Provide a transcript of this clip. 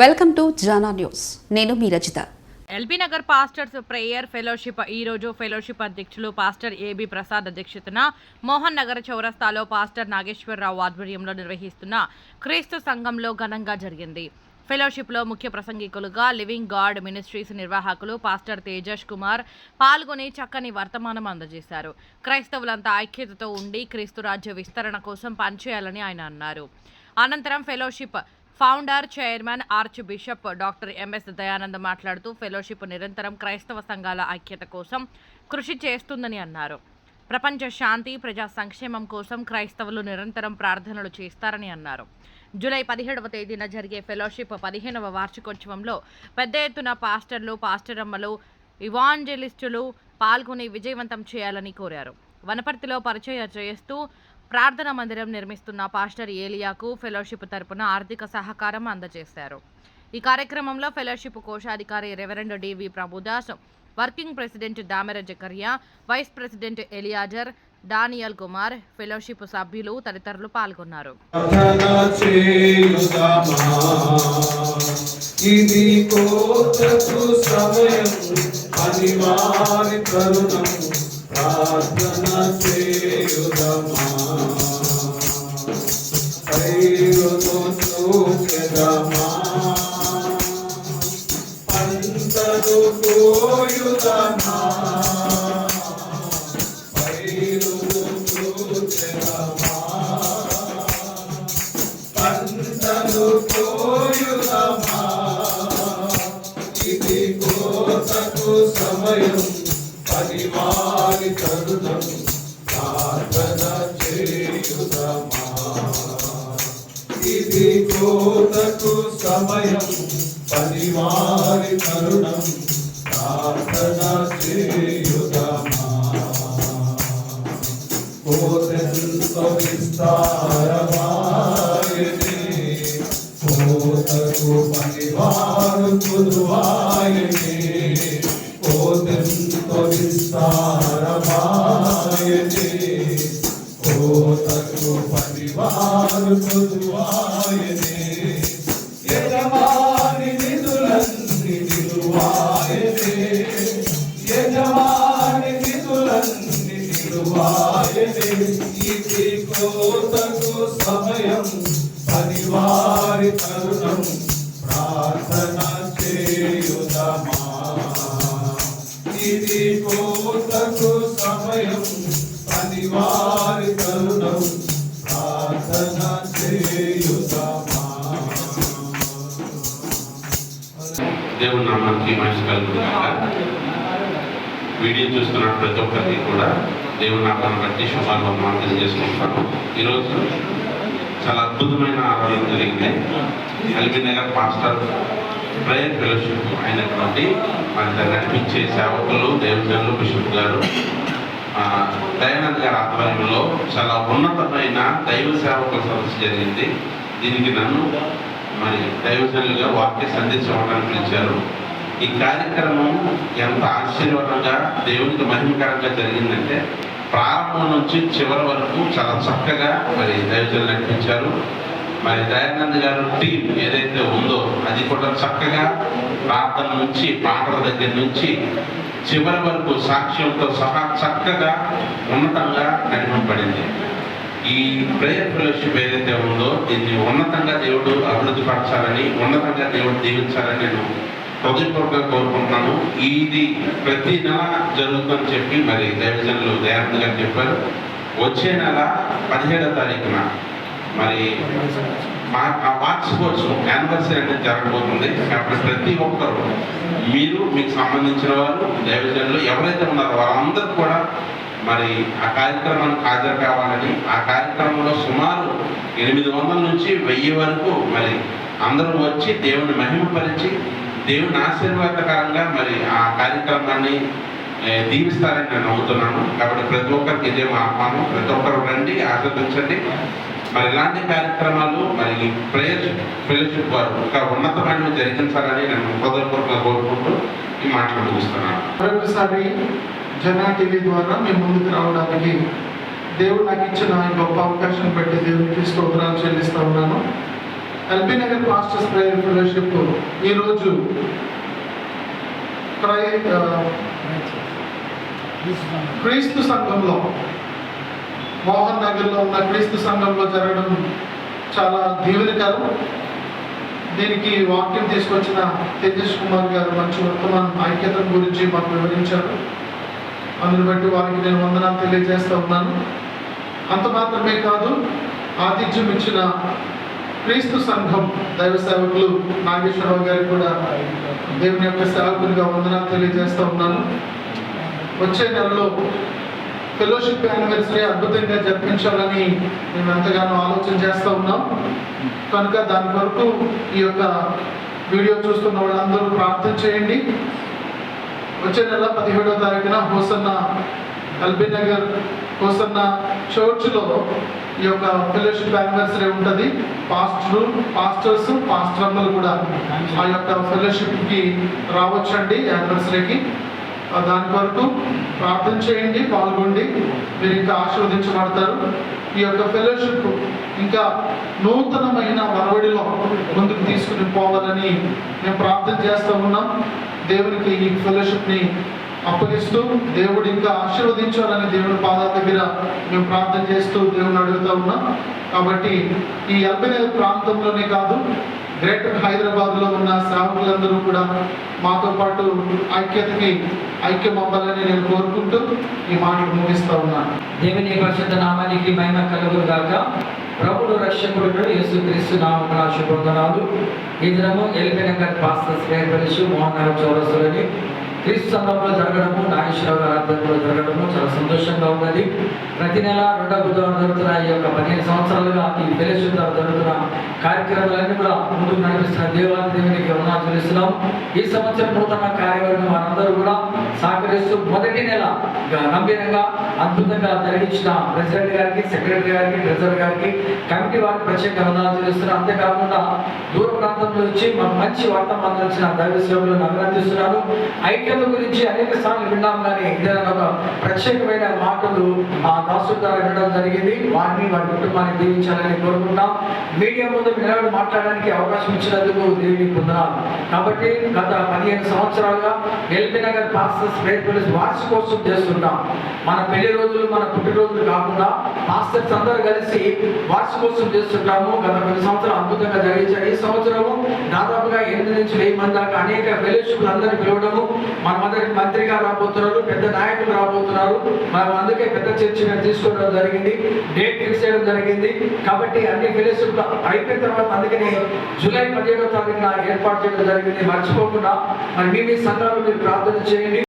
Welcome to Jana news. నేను మీ Rachita. LB Nagar pastors prayer fellowship ఈ రోజు ఫెలోషిప్ అధ్యక్షులు పాస్టర్ ఏబి ప్రసాద్ అధ్యక్షతన మోహన్ నగర్ చౌరస్తాలో పాస్టర్ నాగేశ్వరరావు ఆధ్వర్యంలో నిర్వహిస్తున్న క్రీస్తు సంఘంలో ఘనంగా జరిగింది. ఫెలోషిప్లో ముఖ్య ప్రసంగికులుగా లివింగ్ గాడ్ మినిస్ట్రీస్ నిర్వాహకులు పాస్టర్ తేజస్ కుమార్ పాల్గొని చక్కని వర్తమానం అందజేశారు. క్రైస్తవులంతా ఐక్యతతో ఉండి క్రీస్తు రాజ్య విస్తరణ కోసం పనిచేయాలని ఆయన అన్నారు. అనంతరం fellowship founder chairman arch bishop doctor MS Dayanand మాట్లాడుతూ ఫెలోషిప్ నిరంతరం క్రైస్తవ సంఘాల ఐక్యత కోసం కృషి చేస్తుందని అన్నారు. ప్రపంచ శాంతి ప్రజా సంక్షేమం కోసం క్రైస్తవులు నిరంతరం ప్రార్థనలు చేస్తారని అన్నారు. జూలై పదిహేడవ తేదీన జరిగే ఫెలోషిప్ పదిహేనవ వార్షికోత్సవంలో పెద్ద ఎత్తున పాస్టర్లు పాస్టరమ్మలు ఇవాంజలిస్టులు పాల్గొని విజయవంతం చేయాలని కోరారు. వనపర్తిలో పరిచయం చేస్తూ ప్రార్థన మందిరం నిర్మిస్తున్న పాస్టర్ ఏలియాకు ఫెలోషిప్ తరపున ఆర్థిక సహకారం అందజేశారు. ఈ కార్యక్రమంలో ఫెలోషిప్ కోశాధికారి reverend DV Prabhudas working president Damera Zachariah vice president Eliezer Daniel Kumar fellowship సభ్యులు తదితరులు పాల్గొన్నారు. ఇది సమయం అనివారి ప్రార్థన చేయుదమా కైరుతో చూచెదమా పంటలు కోయుదమా? కైరుతో చూచెదమా పంటలు కోయుదమా? ఇది కోతకు సమయం పనివారి కోతకు సమయం పనివారి కరుణం ప్రార్థన చేయుదమా. కోతెంతో విస్తారమాయనే కోతకు పనివారు కుదువాయని కోతెంతో విస్తారమాయని పరివారు పనివారు యజమాని నిధులన్నీ నిలువాయనే. దేవుడు నామానికి మనిషి కలుగుతుందాక వీడియో చూస్తున్న ప్రతి ఒక్కరికి కూడా దేవుని నామాన్ని బట్టి శుభాలు మనం తెలియజేసుకుంటాను ఈరోజు చాలా అద్భుతమైన ఆరాధన జరిగింది. LB Nagar master prayer fellowship అయినటువంటి మన నడిపించే సేవకులు దేవజనులు బిషప్ గారు. దయానంద్ గారి ఆధ్వర్యంలో చాలా ఉన్నతమైన దైవ సేవకుల సదస్సు జరిగింది. దీనికి నన్ను మరి దైవజనులుగా వాక్య సందేశం ఇవ్వడానికి పిలిచారు. ఈ కార్యక్రమం ఎంత ఆశీర్వాదంగా దేవునికి మహిమకరంగా జరిగిందంటే ప్రారంభం నుంచి చివరి వరకు చాలా చక్కగా మరి దైవజనులు నడిపించారు. మరి దయానంద్ గారు టీం ఏదైతే ఉందో అది కూడా చక్కగా ప్రార్థన నుంచి పాటల దగ్గర నుంచి చివరి వరకు సాక్ష్యంతో సహా చక్కగా ఉన్నతంగా నడిపింపబడింది. ఈ ప్రేయర్ ఫెలోషిప్ ఏదైతే ఉందో దీన్ని ఉన్నతంగా దేవుడు అభివృద్ధి పరచాలని ఉన్నతంగా దేవుడు దీవించాలని నేను హృదయపూర్వకంగా కోరుకుంటున్నాను. ఇది ప్రతి నెల జరుగుతుందని చెప్పి మరి దైవజనులు దయానంద్ గారు చెప్పారు. వచ్చే నెల పదిహేడో తారీఖున మరి మా వాచ్ కోసం యానివర్సరీ అనేది జరగబోతుంది. కాబట్టి ప్రతి ఒక్కరు మీరు మీకు సంబంధించిన వారు దైవజనులు ఎవరైతే ఉన్నారో వారందరూ కూడా మరి ఆ కార్యక్రమానికి హాజరు కావాలని ఆ కార్యక్రమంలో సుమారు ఎనిమిది వందల నుంచి వెయ్యి వరకు మరి అందరూ వచ్చి దేవుని మహిమపరిచి దేవుని ఆశీర్వాదకరంగా మరి ఆ కార్యక్రమాన్ని దీవిస్తారని నేను నమ్ముతున్నాను. కాబట్టి ప్రతి ఒక్కరికి ఇదే మా ఆహ్వానం. ప్రతి ఒక్కరు రండి ఆస్వాదించండి. మరి ఇలాంటి కార్యక్రమాలు మరి ప్రేయర్ ఫెలోషిప్ వారు ఒక ఉన్నతమైన జరిగించాలని నేను హృదయపూర్వకంగా కోరుకుంటూ ఈ మాటలు ముగిస్తున్నాను. మరొకసారి జనా టీవీ ద్వారా మేము ముందుకు రావడానికి దేవుడు నాకు ఇచ్చిన గొప్ప అవకాశం బట్టి దేవునికి స్తోత్రాలు చెల్లిస్తూ ఉన్నాను. LB Nagar pastors prayer fellowship ఈరోజు క్రీస్తు సంఘంలో మోహన్ నగర్లో ఉన్న క్రీస్తు సంఘంలో జరగడం చాలా దీవెనకరం. దీనికి వాక్యం తీసుకొచ్చిన తేజస్ కుమార్ గారు మంచి వర్తమానం ఐక్యత గురించి మాకు వివరించారు. అందుని బట్టి వారికి నేను వందనాలు తెలియజేస్తూ ఉన్నాను. అంత మాత్రమే కాదు ఆతిథ్యం ఇచ్చిన క్రీస్తు సంఘం దైవ సేవకులు నాగేశ్వరరావు గారికి కూడా దేవుని యొక్క సేవకునిగా వందనాలు తెలియజేస్తూ ఉన్నాను. వచ్చే నెలలో ఫెలోషిప్ యానివర్సరీ అద్భుతంగా జరిపించాలని మేము ఎంతగానో ఆలోచన చేస్తూ ఉన్నాం. కనుక దాని వరకు ఈ యొక్క వీడియో చూస్తున్న వాళ్ళందరూ ప్రార్థన చేయండి. వచ్చే నెల పదిహేడో తారీఖున హోసన్న ఎల్బీ నగర్ హోసన్న చర్చ్లో ఈ యొక్క ఫెలోషిప్ యానివర్సరీ ఉంటుంది. పాస్టర్ పాస్టర్స్ పాస్టర్లు కూడా ఆ యొక్క ఫెలోషిప్కి రావచ్చండి యానివర్సరీకి. దాని కొరకు ప్రార్థన చేయండి పాల్గొండి. మీరు ఇంకా ఆశీర్వదించబడతారు. ఈ యొక్క ఫెలోషిప్ ఇంకా నూతనమైన వరవడిలో ముందుకు తీసుకుని పోవాలని మేము ప్రార్థన చేస్తూ ఉన్నాం. దేవునికి ఈ ఫెలోషిప్ని అప్పగిస్తూ దేవుడు ఇంకా ఆశీర్వదించాలని దేవుని పాదాల దగ్గర మేము ప్రార్థన చేస్తూ దేవుని అడుగుతా ఉన్నాం. కాబట్టి ఈ ఎల్బీ ప్రాంతంలోనే కాదు గ్రేటర్ హైదరాబాద్లో ఉన్న శ్రావకులందరూ కూడా మాతో పాటు ఐక్యతకి ఐక్యం అవ్వాలని నేను కోరుకుంటూ ఈ మాటలు ముగిస్తా ఉన్నాను దేవుని పరిశుద్ధ నామానికి మహిమ కలుగురు గాక. ప్రభుడు రక్షకుడు యేసుక్రీస్తు నామమున శుభవందనాలు ఈ దినము ఎల్బీ నగర్ పాస్టర్స్ ప్రేయర్ మోహన్ నగర్ క్రీస్తు సంఘంలో జరగడము నాగేశ్వరరావు ఆధ్వర్యంలో జరగడము చాలా సంతోషంగా ఉన్నది. ప్రతి నెల రెండవ బుధవారం జరుగుతున్న ఈ యొక్క పదిహేను సంవత్సరాలుగా ఈ ఫెలోషిప్ జరుగుతున్న కార్యక్రమాలన్నీ కూడా ముందుకు నడిపిస్తున్న దేవాలయ దేవునికి వందనాలు చెల్లిస్తున్నాం ఈ సంవత్సరం నూతన కార్యవర్గం వారందరూ కూడా సహకరిస్తూ మొదటి నెల గంభీరంగా అద్భుతంగా జరిగించిన ప్రెసిడెంట్ గారికి సెక్రటరీ గారికి ట్రెజరర్ గారికి కమిటీ వారికి ప్రత్యేక వందనాలు చేస్తున్నారు అంతేకాకుండా దూర ప్రాంతంలో నుంచి మంచి వార్త అందించిన దైవ సేవలను అభినందిస్తున్నాను. ఐక్యత గురించి అనేక సార్లు విన్నాం కానీ ఏదైనా ఒక ప్రత్యేకమైన మాటలు ఆ దాసుల ద్వారా వినడం జరిగింది. వారిని వారి కుటుంబాన్ని దీవించాలని కోరుకుంటాం మీడియా ముందు నిలబడి మాట్లాడడానికి అవకాశం ఇచ్చినందుకు దేవుని పొందనాలు కాబట్టి గత పదిహేను సంవత్సరాలుగా ఎల్బీ నగర్ పాస్టర్స్ ప్రేర్ పోలీస్ కోసం చేస్తుంటాం. మన పెళ్ళి రోజులు మన పుట్టినరోజులు కాకుండా పాస్టర్స్ అందరూ కలిసి వార్షికోత్సవం చేస్తుంటాము. గత కొన్ని సంవత్సరాలు అద్భుతంగా జరిగించారు ఈ సంవత్సరము దాదాపుగా ఎనిమిది నుంచి వెయ్యి మంది దాకా అనేక ఫెలోషిప్లు అందరినీ పిలవడము. మన అందరికి మంత్రిగా రాబోతున్నారు పెద్ద నాయకులు రాబోతున్నారు. మనం అందుకే పెద్ద చర్చి తీసుకోవడం జరిగింది. డేట్ ఫిక్స్ చేయడం జరిగింది. కాబట్టి అన్ని ఫెలోషిప్లు అయిపోయిన తర్వాత అందుకని జూలై పదిహేడో తారీఖున ఏర్పాటు చేయడం జరిగింది. మర్చిపోకుండా మరి మీ మీ సంఘాలు మీరు ప్రార్థన చేయండి.